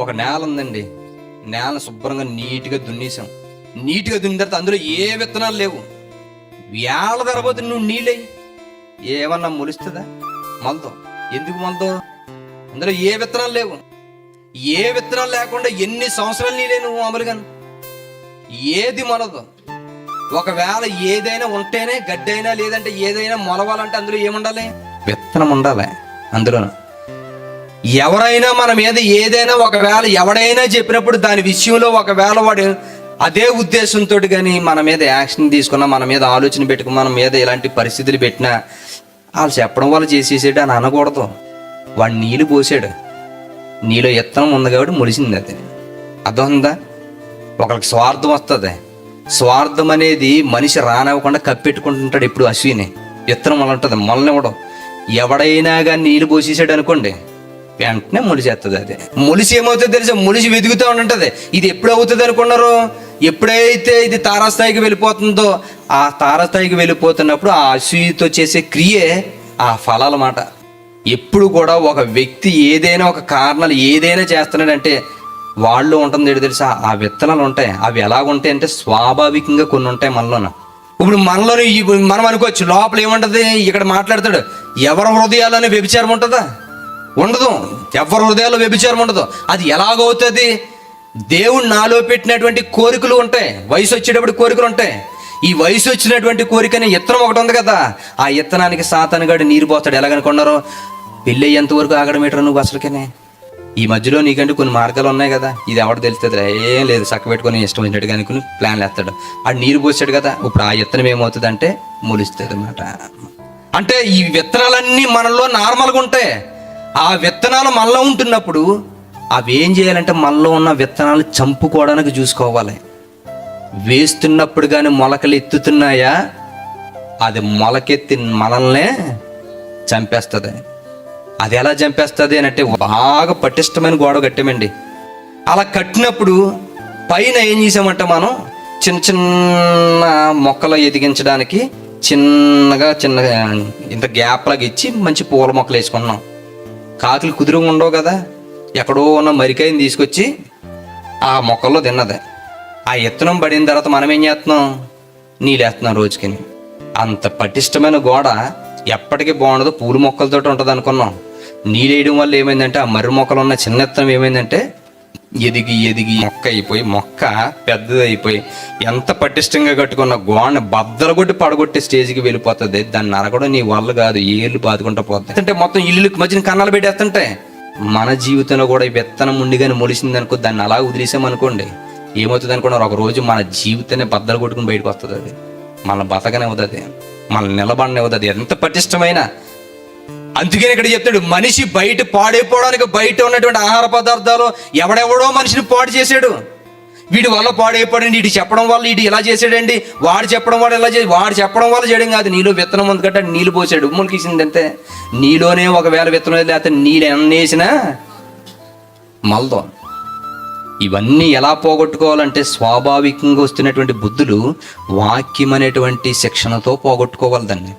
ఒక నేల ఉందండి నేల శుభ్రంగా నీట్గా దున్నేసాం నీట్గా దున్నిన తర్వాత అందులో ఏ విత్తనాలు లేవు. వేళ తర్వాత నువ్వు నీళ్ళే. ఏమన్నా మొలుస్తుందా? మలతో ఎందుకు మలతో అందులో ఏ విత్తనాలు లేవు. ఏ విత్తనాలు లేకుండా ఎన్ని సంవత్సరాలు నీళ్ళే నువ్వు అమలుగాను ఏది మొలదు. ఒకవేళ ఏదైనా ఉంటేనే గడ్డైనా లేదంటే ఏదైనా మొలవాలంటే అందులో ఏముండాలి? విత్తనం ఉండాలి అందులో ఎవరైనా మన మీద ఏదైనా ఒకవేళ ఎవడైనా చెప్పినప్పుడు దాని విషయంలో ఒకవేళ వాడు అదే ఉద్దేశంతో కానీ మన మీద యాక్షన్ తీసుకున్నా మన మీద ఆలోచన పెట్టుకుని మన మీద ఇలాంటి పరిస్థితులు పెట్టినా వాళ్ళు చెప్పడం వల్ల చేసేసాడు అని అనకూడదు. వాడు నీళ్ళు పోసాడు. నీలో ఎత్తనం ఉంది కాబట్టి ములిసింది అది. అదొందా ఒకరికి స్వార్థం వస్తుంది. స్వార్థం అనేది మనిషి రానివ్వకుండా కప్పెట్టుకుంటుంటాడు ఎప్పుడు అశ్విని. విత్తనం వల్ల ఉంటుంది. మొలనివ్వడం ఎవడైనా కానీ నీళ్ళు పోసేసాడు అనుకోండి వెంటనే మొలిచేస్తుంది అది. మొలిసి ఏమవుతుంది తెలుసా? మొలిసి వెతుకుతూ ఉంటుంటది ఇది ఎప్పుడు అవుతుంది అనుకున్నారు? ఎప్పుడైతే ఇది తారాస్థాయికి వెళ్ళిపోతుందో ఆ తారాస్థాయికి వెళ్ళిపోతున్నప్పుడు ఆ అసూయతో చేసే క్రియే ఆ ఫలాల మాట. ఎప్పుడు కూడా ఒక వ్యక్తి ఏదైనా ఒక కారణాలు ఏదైనా చేస్తున్నాడంటే వాళ్ళు ఉంటుంది ఏంటో తెలుసా? ఆ విత్తనాలు ఉంటాయి. అవి ఎలాగుంటాయి అంటే స్వాభావికంగా కొన్ని ఉంటాయి మనలోన. ఇప్పుడు మనలోని మనం అనుకోవచ్చు లోపల ఏముంటది? ఇక్కడ మాట్లాడతాడు ఎవరి హృదయాల్లోనే వ్యభిచారం ఉంటుందా? ఉండదు. ఎవరి హృదయాల్లో వ్యభిచారం ఉండదు. అది ఎలాగవుతుంది దేవుడు నాలో పెట్టినటువంటి కోరికలు ఉంటాయి. వయసు వచ్చేటప్పుడు కోరికలు ఉంటాయి. ఈ వయసు వచ్చినటువంటి కోరికని ఇత్తనం ఒకటి ఉంది కదా. ఆ ఇత్తనానికి సాతానుగాడు నీరు పోతాడు ఎలాగనుకున్నారో పెళ్ళి ఎంతవరకు వరకు నువ్వు అసలుకనే? ఈ మధ్యలో నీకంటే కొన్ని మార్గాలు ఉన్నాయి కదా. ఇది ఎవడు తెలుస్తుంది ఏం లేదు. చక్క పెట్టుకొని ఇష్టం వచ్చినట్టుగా అనుకుని ప్లాన్లు వేస్తాడు. ఆ నీరు పోసాడు కదా. ఇప్పుడు ఆ విత్తనం ఏమవుతుంది అంటే ములుస్తుంది అనమాట అంటే ఈ విత్తనాలన్నీ మనలో నార్మల్గా ఉంటాయి. ఆ విత్తనాలు మనలో ఉంటున్నప్పుడు అవి ఏం చేయాలంటే మనలో ఉన్న విత్తనాలు చంపుకోవడానికి చూసుకోవాలి. వేస్తున్నప్పుడు కానీ మొలకలు ఎత్తుతున్నాయా? అది మొలకెత్తి మనల్నే చంపేస్తుంది. అది ఎలా చంపేస్తుంది అని అంటే బాగా పటిష్టమైన గోడ కట్టామండి. అలా కట్టినప్పుడు పైన ఏం చేసామంటే మనం చిన్న చిన్న మొక్కలు ఎదిగించడానికి చిన్నగా చిన్నగా ఇంత గ్యాప్ లాగా ఇచ్చి మంచి పూల మొక్కలు వేసుకున్నాం. కాకులు కుదురుగా ఉండవు కదా. ఎక్కడో ఉన్న మరికాయని తీసుకొచ్చి ఆ మొక్కల్లో తిన్నది. ఆ ఎత్తనం పడిన తర్వాత మనం ఏం చేస్తున్నాం? నీళ్ళేస్తున్నాం రోజుకి అంత పటిష్టమైన గోడ ఎప్పటికీ బాగుండదు. పూల మొక్కలతో ఉంటుంది అనుకున్నాం నీళ్ళేయడం వల్ల ఏమైందంటే ఆ మర్రి మొక్కలు ఉన్న చిన్న ఎత్తనం ఏమైందంటే ఎదిగి ఎదిగి మొక్క అయిపోయి మొక్క పెద్దదైపోయి ఎంత పటిష్టంగా కట్టుకున్న గోడని బద్దలు కొట్టి పడగొట్టే స్టేజ్కి వెళ్ళిపోతుంది దాన్ని నరగడం నీ వల్ల కాదు ఏళ్ళు బాదుకుంటా పోతుంది అంటే మొత్తం ఇల్లుకి మధ్యన కన్నాలు పెట్టేస్తుంటే మన జీవితంలో కూడా ఈ విత్తనం ఉండి కానీ మొలిసింది అనుకో దాన్ని అలా వదిలేసామనుకోండి ఏమవుతుంది అనుకున్నారు ఒక రోజు మన జీవితాన్ని బద్దలు కొట్టుకుని బయటకు వస్తుంది అది. మన బతకనే అవుతుంది మన నిలబడనివ్వదు అవుతుంది ఎంత పటిష్టమైన అందుకని ఇక్కడ చెప్తాడు మనిషి బయట పాడైపోవడానికి బయట ఉన్నటువంటి ఆహార పదార్థాలు ఎవడెవడో మనిషిని పాడు చేశాడు. వీడి వల్ల పాడైపోయాడండి వీడు చెప్పడం వల్ల వీడు ఇలా చేసాడండి వాడు చెప్పడం వల్ల ఇలా చేసి వాడు చెప్పడం వల్ల చేయడం కాదు నీలో విత్తనం ఉంది కట్ట నీళ్ళు పోసాడు. మునికిసింది అంతే. నీలోనే ఒకవేళ విత్తనం లేకపోతే నీళ్ళు ఎన్నేసినా మల్దో. ఇవన్నీ ఎలా పోగొట్టుకోవాలంటే స్వాభావికంగా వస్తున్నటువంటి బుద్ధులు వాక్యం అనేటువంటి శిక్షణతో పోగొట్టుకోవాలి దాన్ని